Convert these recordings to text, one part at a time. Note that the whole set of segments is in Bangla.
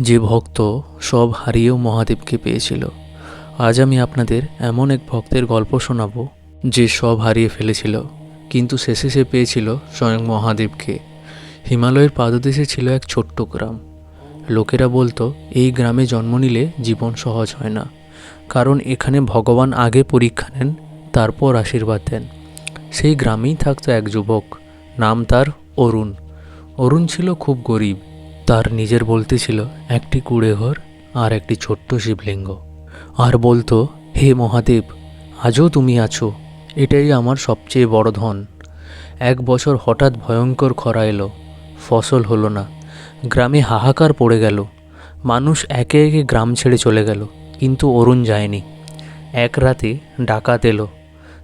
যে ভক্ত সব হারিয়েও মহাদেবকে পেয়েছিল। আজ আমি আপনাদের এমন এক ভক্তের গল্প শোনাব, যে সব হারিয়ে ফেলেছিল, কিন্তু শেষে সে পেয়েছিল স্বয়ং মহাদেবকে। হিমালয়ের পাদদেশে ছিল এক ছোট্ট গ্রাম। লোকেরা বলতো, এই গ্রামে জন্ম নিলে জীবন সহজ হয় না, কারণ এখানে ভগবান আগে পরীক্ষা নেন, তারপর আশীর্বাদ দেন। সেই গ্রামেই থাকতো এক যুবক, নাম তার অরুণ। অরুণ ছিল খুব গরিব তার নিজের বলতে ছিল, একটি কুড়ে ঘর আর একটি ছোট্ট শিবলিঙ্গ। আর বলতো, হে মহাদেব, আজও তুমি আছো, এটাই আমার সবচেয়ে বড় ধন। এক বছর হঠাৎ ভয়ঙ্কর খরা এলো, ফসল হলো না, গ্রামে হাহাকার পড়ে গেল, মানুষ একে একে গ্রাম ছেড়ে চলে গেল, কিন্তু অরুণ যায়নি। এক রাতে ডাকাত এলো,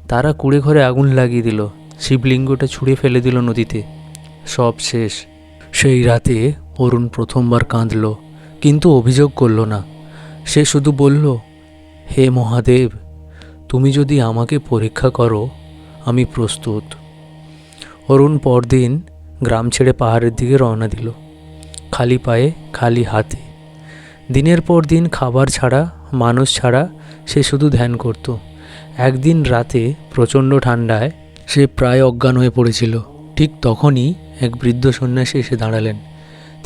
তারা কুড়ে ঘরে আগুন লাগিয়ে দিল, শিবলিঙ্গটা ছুঁড়ে ফেলে দিল নদীতে। সব শেষ। সেই রাতে অরুণ প্রথমবার কাঁদল, কিন্তু অভিযোগ করল না। সে শুধু বলল, হে মহাদেব, তুমি যদি আমাকে পরীক্ষা করো, আমি প্রস্তুত। অরুণ পরদিন গ্রাম ছেড়ে পাহাড়ের দিকে রওনা দিল, খালি পায়ে, খালি হাতে। দিনের পর দিন খাবার ছাড়া, মানুষ ছাড়া সে শুধু ধ্যান করত। একদিন রাতে, প্রচণ্ড ঠান্ডায় সে প্রায় অজ্ঞান হয়ে পড়েছিল। ঠিক তখনই এক বৃদ্ধ সন্ন্যাসী এসে দাঁড়ালেন।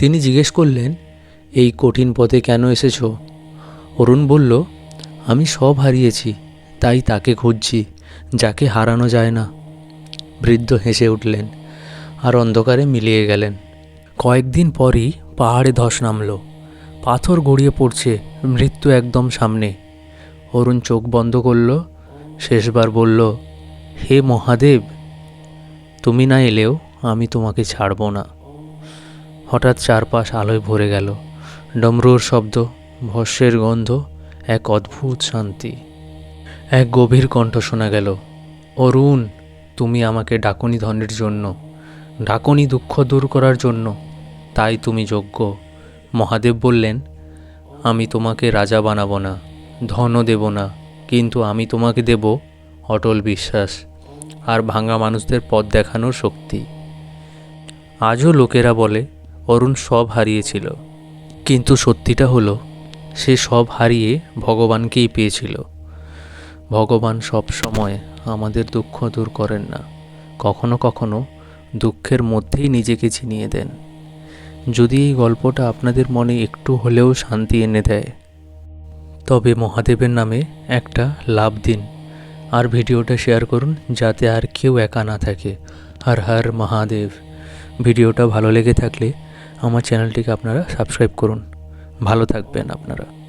তিনি জিজ্ঞেস করলেন, এই কঠিন পথে কেন এসেছ? অরুণ বলল, আমি সব হারিয়েছি, তাই তাকে খুঁজছি, যাকে হারানো যায় না। বৃদ্ধ হেসে উঠলেন আর অন্ধকারে মিলিয়ে গেলেন। কয়েকদিন পরই পাহাড়ে ধস নামলো, পাথর গড়িয়ে পড়ছে, মৃত্যু একদম সামনে। অরুণ চোখ বন্ধ করল, শেষবার বলল, হে মহাদেব, তুমি না এলেও আমি তোমাকে ছাড়ব না। হঠাৎ চারপাশ আলোয় ভরে গেল। ডমরুর শব্দ, ভস্যের গন্ধ, এক অদ্ভুত শান্তি। এক গভীর কণ্ঠ শোনা গেল, অরুণ, তুমি আমাকে ডাকনি ধনের জন্য, ডাকনি দুঃখ দূর করার জন্য, তাই তুমি যোগ্য। মহাদেব বললেন, আমি তোমাকে রাজা বানাবো না, ধনও দেব না, কিন্তু আমি তোমাকে দেব অটল বিশ্বাস আর ভাঙা মানুষদের পথ দেখানোর শক্তি। আজও লোকেরা বলে অরুণ সব হারিয়েছিল। কিন্তু সত্যিটা হলো, সে সব হারিয়ে ভগবানকেই পেয়েছিল। ভগবান সব সময় আমাদের দুঃখ দূর করেন না। কখনো কখনো দুঃখের মধ্যেই নিজেকে চিনিয়ে দেন। যদি এই গল্পটা আপনাদের মনে একটু হলেও শান্তি এনে দেয়, তবে মহাদেবের নামে একটা লাভ দিন। আর ভিডিওটা শেয়ার করুন যাতে আর কেউ একা না থাকে। হর হর মহাদেব। ভিডিওটা ভালো লেগে থাকলে আমার চ্যানেলটিকে আপনারা সাবস্ক্রাইব করুন। ভালো থাকবেন আপনারা।